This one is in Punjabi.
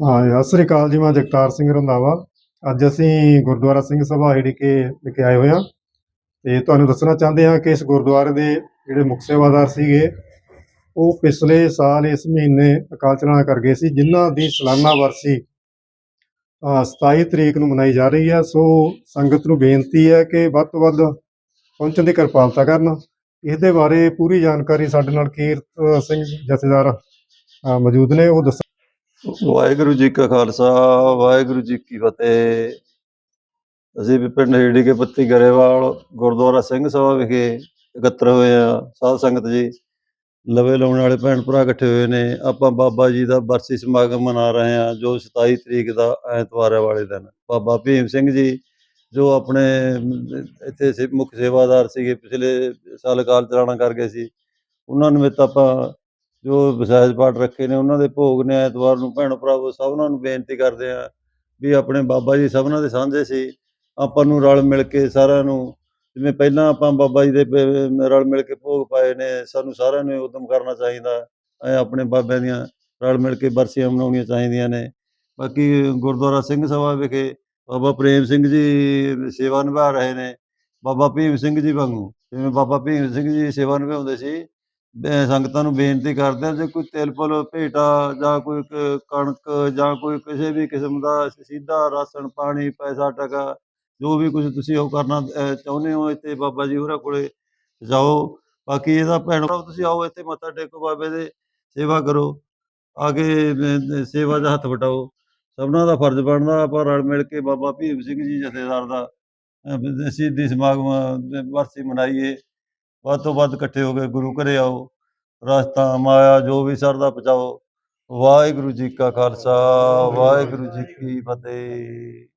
ਹਾਂ ਸਤਿ ਸ੍ਰੀ ਅਕਾਲ ਜੀ ਮੈਂ ਜਗਤਾਰ ਸਿੰਘ ਰੰਧਾਵਾ। ਅੱਜ ਅਸੀਂ ਗੁਰਦੁਆਰਾ ਸਿੰਘ ਸਭਾ ਏੜੀਕੇ ਵਿਖੇ ਆਏ ਹੋਏ ਹਾਂ। ਤੇ ਤੁਹਾਨੂੰ ਦੱਸਣਾ ਚਾਹੁੰਦੇ ਹਾਂ ਕਿ ਇਸ ਗੁਰਦੁਆਰੇ ਦੇ ਜਿਹੜੇ ਮੁੱਖ ਸੇਵਾਦਾਰ ਸੀਗੇ ਉਹ ਪਿਛਲੇ ਸਾਲ ਇਸ ਮਹੀਨੇ ਅਕਾਲ ਚਲਾਣਾ ਕਰ ਗਏ ਸੀ ਜਿਨ੍ਹਾਂ ਦੀ ਸਾਲਾਨਾ ਵਰਸੀ ਅ, 27 ਤਰੀਕ ਨੂੰ ਮਨਾਈ ਜਾ ਰਹੀ ਹੈ। ਸੋ ਸੰਗਤ ਨੂੰ ਬੇਨਤੀ ਹੈ ਕਿ ਵੱਧ ਤੋਂ ਵੱਧ ਪਹੁੰਚਣ ਦੀ ਕਿਰਪਾਲਤਾ ਕਰਨ। ਇਸ ਦੇ ਬਾਰੇ ਪੂਰੀ ਜਾਣਕਾਰੀ ਸਾਡੇ ਨਾਲ ਕੀਰਤ ਸਿੰਘ ਜਥੇਦਾਰ ਮੌਜੂਦ ਨੇ। ਉਹ ਦੱਸ ਵਾਹਿਗੁਰੂ ਜੀ ਕਾ ਖਾਲਸਾ, ਵਾਹਿਗੁਰੂ ਜੀ ਕੀ ਫਤਿਹ। ਅਸੀਂ ਵੀ ਪਿੰਡ ਹੀੜੀ ਕੇ ਪੱਤੀ ਗਰੇਵਾਲ, ਗੁਰਦੁਆਰਾ ਸਿੰਘ ਸਭਾ ਵਿਖੇ ਇਕੱਤਰ ਹੋਏ ਆ ਸਾਧ ਸੰਗਤ ਜੀ, ਲਵੇ ਲਾਉਣ ਵਾਲੇ ਭੈਣ ਭਰਾ ਇਕੱਠੇ ਹੋਏ ਨੇ। ਆਪਾਂ ਬਾਬਾ ਜੀ ਦਾ ਬਰਸੀ ਸਮਾਗਮ ਮਨਾ ਰਹੇ ਆ ਜੋ 27 ਤਰੀਕ ਦਾ ਐਤਵਾਰ ਵਾਲੇ ਦਿਨ। ਬਾਬਾ ਭੀਮ ਸਿੰਘ ਜੀ, ਜੋ ਆਪਣੇ ਇੱਥੇ ਸੇ ਮੁੱਖ ਸੇਵਾਦਾਰ ਸੀਗੇ, ਪਿਛਲੇ ਸਾਲ ਕਾਲ ਚਲਾਣਾ ਕਰ ਗਏ ਸੀ। ਉਹਨਾਂ ਨੂੰ ਨਿਮਿਤ ਆਪਾਂ ਜੋ ਵਿਸ਼ਾਜ ਪਾਠ ਰੱਖੇ ਨੇ, ਉਹਨਾਂ ਦੇ ਭੋਗ ਨੇ ਐਤਵਾਰ ਨੂੰ ਭੈਣ ਭਰਾਵੋ ਸਭਨਾਂ ਨੂੰ ਬੇਨਤੀ ਕਰਦੇ ਆ ਵੀ ਆਪਣੇ ਬਾਬਾ ਜੀ ਸਭਨਾਂ ਦੇ ਸਾਂਝੇ ਸੀ। ਆਪਾਂ ਨੂੰ ਰਲ ਮਿਲ ਕੇ ਸਾਰਿਆਂ ਨੂੰ, ਜਿਵੇਂ ਪਹਿਲਾਂ ਆਪਾਂ ਬਾਬਾ ਜੀ ਦੇ ਰਲ ਮਿਲ ਕੇ ਭੋਗ ਪਾਏ ਨੇ, ਸਾਨੂੰ ਸਾਰਿਆਂ ਨੂੰ ਉਦਮ ਕਰਨਾ ਚਾਹੀਦਾ, ਐ ਆਪਣੇ ਬਾਬਿਆਂ ਦੀਆਂ ਰਲ ਮਿਲ ਕੇ ਬਰਸੀਆਂ ਮਨਾਉਣੀਆਂ ਚਾਹੀਦੀਆਂ ਨੇ। ਬਾਕੀ ਗੁਰਦੁਆਰਾ ਸਿੰਘ ਸਭਾ ਵਿਖੇ ਬਾਬਾ ਪ੍ਰੇਮ ਸਿੰਘ ਜੀ ਸੇਵਾ ਨਿਭਾ ਰਹੇ ਨੇ, ਬਾਬਾ ਭੀਮ ਸਿੰਘ ਜੀ ਵਾਂਗੂ, ਜਿਵੇਂ ਬਾਬਾ ਭੀਮ ਸਿੰਘ ਜੀ ਸੇਵਾ ਨਿਭਾਉਂਦੇ ਸੀ ਸੰਗਤਾਂ ਨੂੰ ਬੇਨਤੀ ਕਰਦੇ ਹਾਂ ਜੇ ਕੋਈ ਤਿਲ ਫੁੱਲ ਭੇਟਾ ਜਾਂ ਕੋਈ ਕ- ਕਣਕ ਜਾਂ ਕੋਈ ਕਿਸੇ ਵੀ ਕਿਸਮ ਦਾ ਸਿੱਧਾ ਰਾਸ਼ਨ ਪਾਣੀ ਪੈਸਾ ਟਕਾ ਜੋ ਵੀ ਕੁਝ ਤੁਸੀਂ ਉਹ ਕਰਨਾ ਅਹ, ਚਾਹੁੰਦੇ ਹੋ ਇੱਥੇ ਬਾਬਾ ਜੀ ਹੋਰਾਂ ਕੋਲੇ ਜਾਓ। ਬਾਕੀ ਇਹਦਾ ਭੈਣ ਭਰਾ ਤੁਸੀਂ ਆਓ ਇੱਥੇ ਮੱਥਾ ਟੇਕੋ ਬਾਬੇ ਦੇ ਸੇਵਾ ਕਰੋ। ਆ ਕੇ ਅਹ, ਸੇਵਾ ਦਾ ਹੱਥ ਵਟਾਓ। ਸਭਨਾਂ ਦਾ ਫਰਜ਼ ਬਣਦਾ ਆਪਾਂ ਰਲ ਮਿਲ ਕੇ ਬਾਬਾ ਭੀਮ ਸਿੰਘ ਜੀ ਜਥੇਦਾਰ ਦਾ ਅਹ, ਸ਼ਹੀਦੀ ਸਮਾਗਮ ਅਹ, ਵਰਸੀ ਮਨਾਈਏ। ਵੱਧ ਤੋਂ ਵੱਧ ਇਕੱਠੇ ਹੋ ਕੇ ਗੁਰੂ ਘਰੇ ਆਓ, ਰਸਤਾ, ਮਾਇਆ ਜੋ ਵੀ ਸਰਦਾ ਪਹੁੰਚਾਓ, ਵਾਹਿਗੁਰੂ ਜੀ ਕਾ ਖਾਲਸਾ, ਵਾਹਿਗੁਰੂ ਜੀ ਕੀ ਫਤਿਹ।